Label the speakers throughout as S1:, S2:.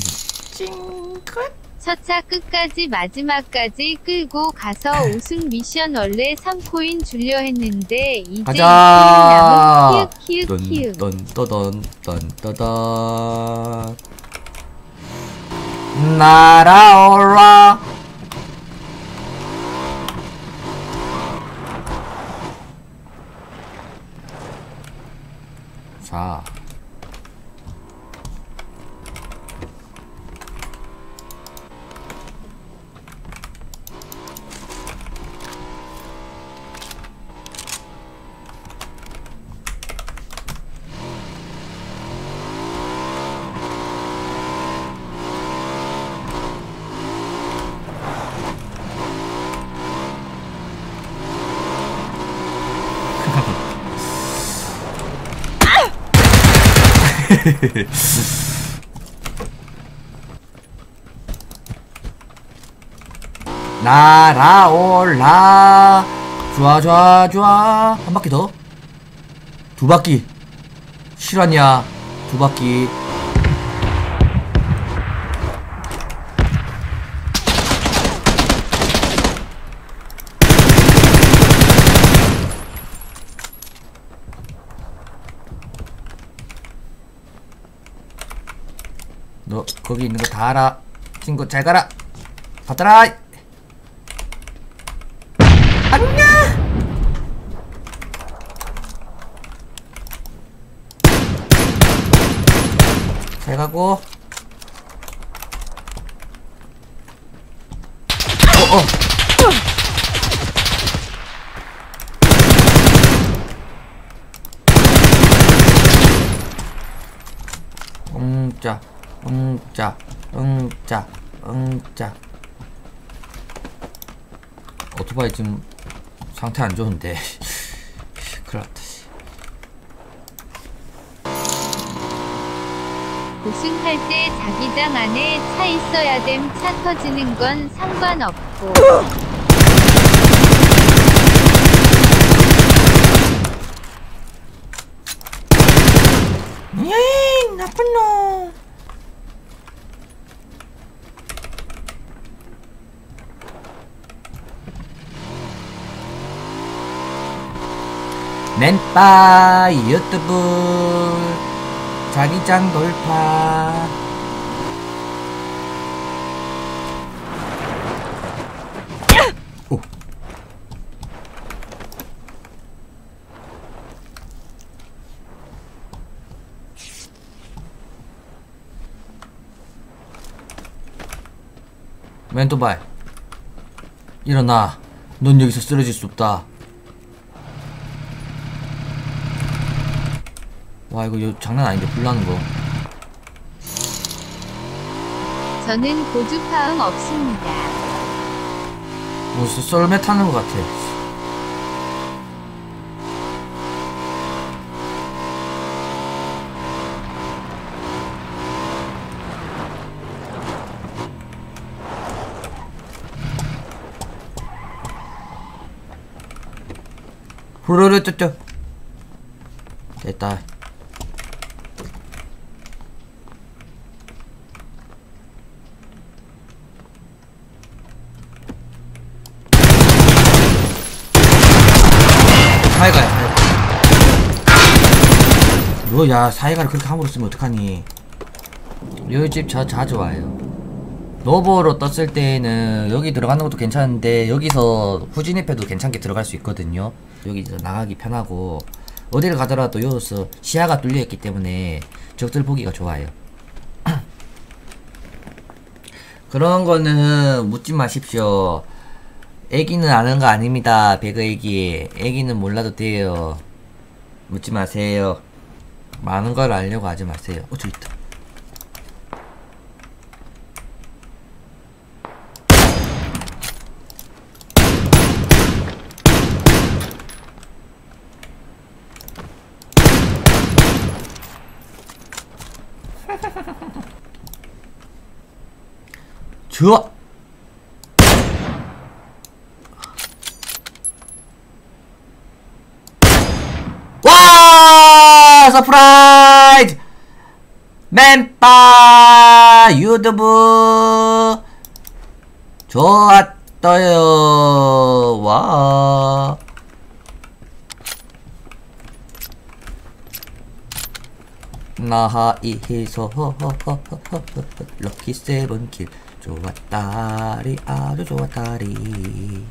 S1: 찡긋.
S2: 첫차 끝까지 마지막까지 끌고 가서 우승 미션 원래 3코인 주려 했는데 이제
S1: 가자.
S2: 2코인 남은 키읔 키읔 키읔
S1: 던던떠던 던떠던 날아올라 자 날아올라. 좋아 좋아 좋아. 한 바퀴 더. 두 바퀴. 실화냐? 두 바퀴 너 거기 있는 거 다 알아. 친구 잘 가라. 받아라 안녕! 잘 가고. 어어. 응자 응자 응자 응자. 오토바이 지금 상태 안 좋은데. 큰일 났다 씨.
S2: 우승할 때 자기장 안에 차 있어야 됨 차 터지는 건 상관없고.
S1: 에이 나쁜 놈 맨빠 유튜브. 자기장 돌파. 오. 멘토바이 일어나. 넌 여기서 쓰러질 수 없다 와 이거 요 장난 아닌데 불나는 거.
S2: 저는 고주파음 없습니다.
S1: 무슨 썰매 타는 것 같아. 후루루 뚜뚜. 됐다 사이가야 사이가 너 야 사이가를 그렇게 함부로 쓰면 어떡하니? 여기 집저 자주 와요. 노보로 떴을 때는 여기 들어가는 것도 괜찮은데 여기서 후진입해도 괜찮게 들어갈 수 있거든요. 여기 나가기 편하고. 어디를 가더라도 여기서 시야가 뚫려 있기 때문에 적들 보기가 좋아요. 그런 거는 묻지 마십시오. 애기는 아는 거 아닙니다. 배그 애기. 애기는 몰라도 돼요. 묻지 마세요 많은 걸 알려고 하지 마세요. 어 저기 있다. 좋아 와 서프라이즈 맨빠 유튜브 좋았어요. 와. 나하이해서 럭키 세븐킬. 좋았다리. 아주 좋았다리 몇 미? 하나, 둘.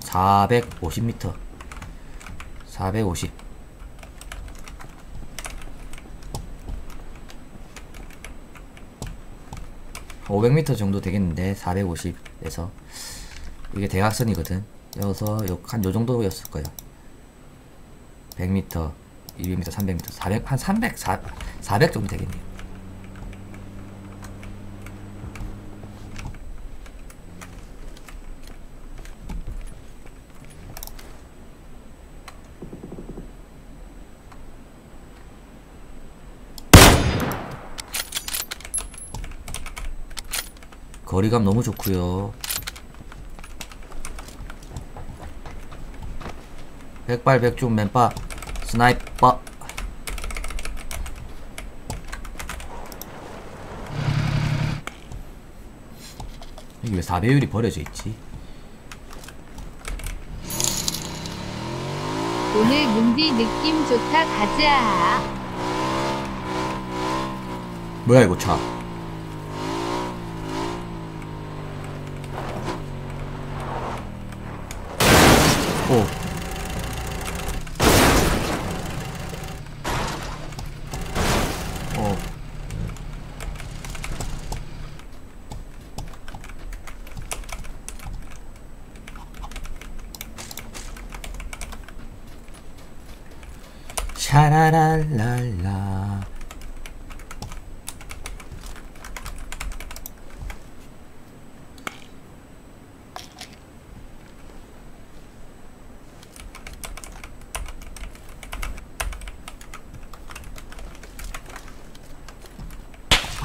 S1: 450m 450 500m 정도 되겠는데 450에서. 이게 대각선이거든. 여기서 한 요 정도였을 거야. 100m 200m 300m 400, 한 300, 4, 400 정도 되겠네요 거리감 너무 좋고요 백발 백중 맨바 스나이퍼 이게 왜 4배율이 버려져 있지?
S2: 오늘 문디 느낌 좋다 가자.
S1: 뭐야 이거 차 오. 어. 샤라랄랄라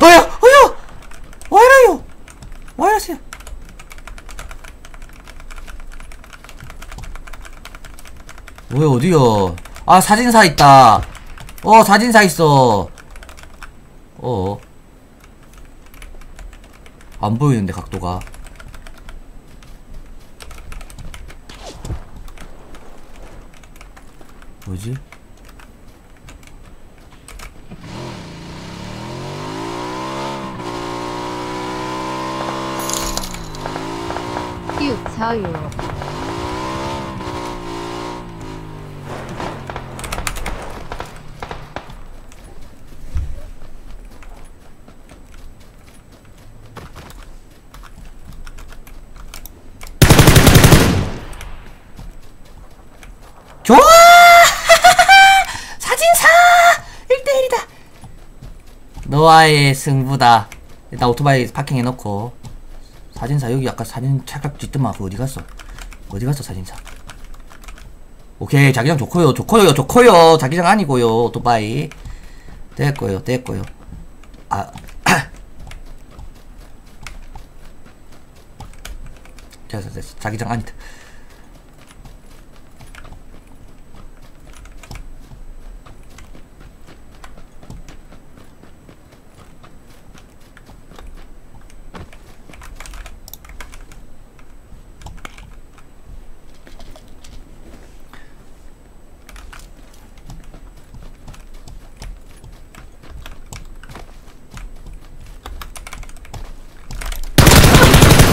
S1: 어여 어여 와이라요 와이라세요 왜 어디요 아 사진사 있다 어 사진사 있어 어. 안 보이는데 각도가 뭐지?
S2: 큐 저요.
S1: 좋아! 사진사! 1대1이다! 너와의 승부다. 일단 오토바이 파킹해놓고. 사진사, 여기 아까 사진 찰칵 찍더만, 그 어디 갔어? 어디 갔어, 사진사? 오케이, 자기장 좋고요, 좋고요, 좋고요. 자기장 아니고요, 오토바이. 됐고요, 됐고요. 아, 됐어, 됐어. 자기장 아니다.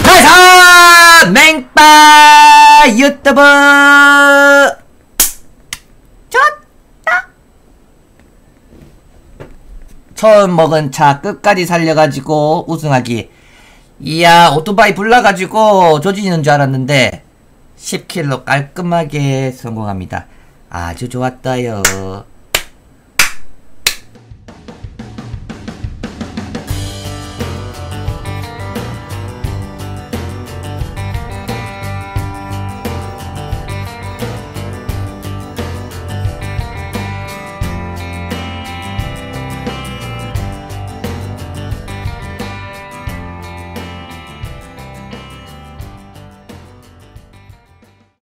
S1: 나이스! 맹빠 유튜브. 좋다. 처음 먹은 차 끝까지 살려가지고 우승하기. 이야 오토바이 불나가지고 조지는 줄 알았는데 10킬로 깔끔하게 성공합니다. 아주 좋았다요